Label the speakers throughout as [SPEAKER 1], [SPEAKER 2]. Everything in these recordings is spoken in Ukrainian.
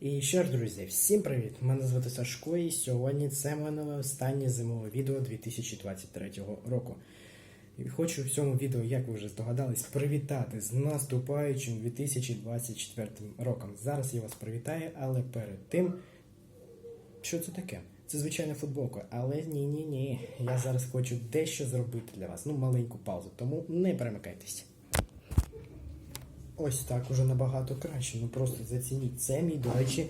[SPEAKER 1] І що ж, друзі, всім привіт! Мене звати Сашко, і сьогодні це нове останнє зимове відео 2023 року. І хочу в цьому відео, як ви вже здогадались, привітати з наступаючим 2024 роком. Зараз я вас привітаю, але перед тим, що це таке? Це звичайна футболка, але ні, ні, ні. Я зараз хочу дещо зробити для вас. Ну, маленьку паузу, тому не перемикайтесь. Ось так уже набагато краще. Ну просто зацініть. Це мій, до речі,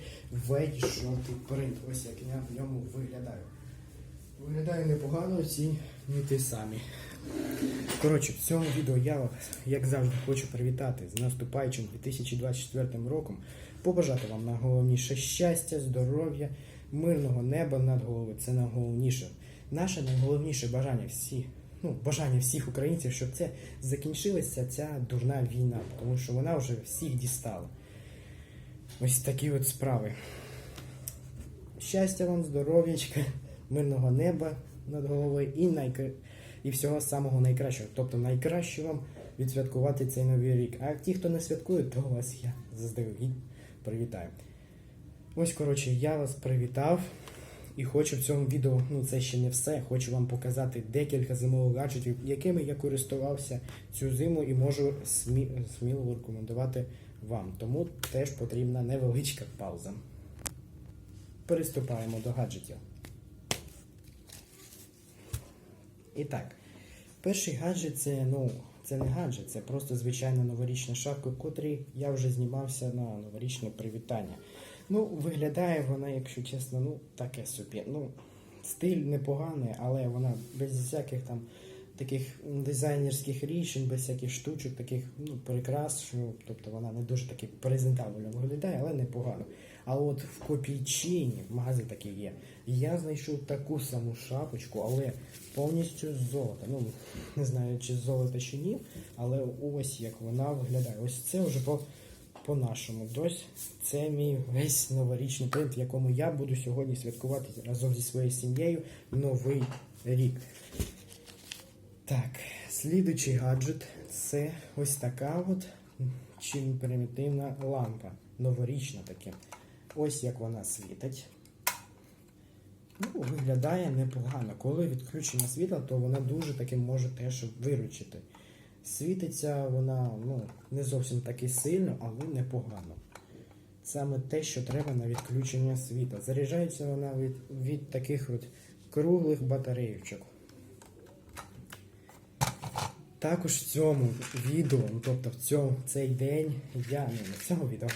[SPEAKER 1] весь жовтий принт. Ось як я в ньому виглядаю. Виглядаю непогано, оцінюйте самі. Коротше, в цьому відео я вас, як завжди, хочу привітати з наступаючим 2024 роком, побажати вам найголовніше щастя, здоров'я, мирного неба над головою. Це найголовніше. Наше найголовніше бажання всі, ну, бажання всіх українців, щоб це закінчилася ця дурна війна, тому що вона вже всіх дістала. Ось такі от справи. Щастя вам, здоров'ячка, мирного неба над головою і найкра... і всього самого найкращого. Тобто найкраще вам відсвяткувати цей новий рік. А ті, хто не святкує, то вас я заздалегідь привітаю. Ось, коротше, я вас привітав. І хочу в цьому відео, ну це ще не все. Хочу вам показати декілька зимових гаджетів, якими я користувався цю зиму і можу смі... сміло рекомендувати вам. Тому теж потрібна невеличка пауза. Приступаємо до гаджетів. І так, перший гаджет це, ну, це не гаджет, це просто звичайна новорічна шапка, котрій я вже знімався на новорічне привітання. Ну, виглядає вона, якщо чесно, ну, таке собі. Ну, стиль непоганий, але вона без всяких там таких дизайнерських рішень, без всяких штучок, таких ну, прикрас, що, тобто вона не дуже таки презентабельно виглядає, але непогано. А от в Копійчині, в магазин такий є, я знайшов таку саму шапочку, але повністю з золота. Ну, не знаю, чи з золота чи ні, але ось як вона виглядає. Ось це вже по по-нашому. Дось це мій весь новорічний принт, в якому я буду сьогодні святкувати разом зі своєю сім'єю новий рік. Так, слідуючий гаджет це ось така от чим примітивна лампа. Новорічна таке. Ось як вона світить. Ну, виглядає непогано. Коли відключення світла, то вона дуже таки може теж виручити. Світиться вона ну, не зовсім таки сильно, але непогано. Саме те, що треба на відключення світла. Заряджається вона від, від таких от круглих батарейочок. Також в цьому відео, ну, тобто в цьому цей день, я не в цьому відео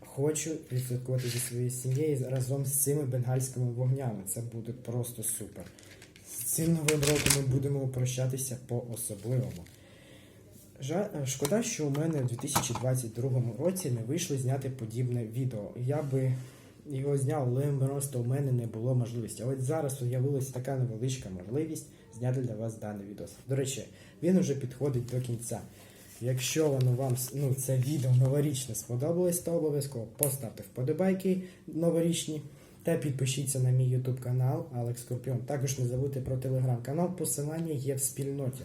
[SPEAKER 1] хочу відсвяткувати зі своєю сім'єю разом з цими бенгальськими вогнями. Це буде просто супер. З цим новим роком ми будемо прощатися по-особливому. Жа- Шкода, що у мене у 2022 році не вийшло зняти подібне відео. Я би його зняв, але просто у мене не було можливості. А от зараз з'явилася така невеличка можливість зняти для вас даний відео. До речі, він вже підходить до кінця. Якщо воно вам ну, це відео новорічне сподобалось, то обов'язково поставте вподобайки новорічні та підпишіться на мій YouTube канал Алекс Скорпіон. Також не забудьте про телеграм-канал, посилання є в спільноті.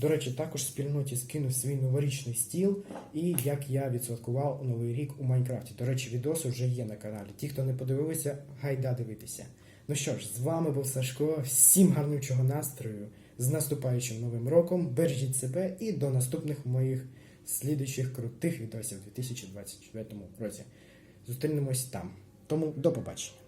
[SPEAKER 1] До речі, також в спільноті скинув свій новорічний стіл і як я відсвяткував новий рік у Майнкрафті. До речі, відоси вже є на каналі. Ті, хто не подивилися, гайда дивитися. Ну що ж, з вами був Сашко. Всім гарнючого настрою, з наступаючим новим роком. Бережіть себе і до наступних моїх слідуючих крутих відосів у 2024 році. Зустрінемось там. Тому до побачення.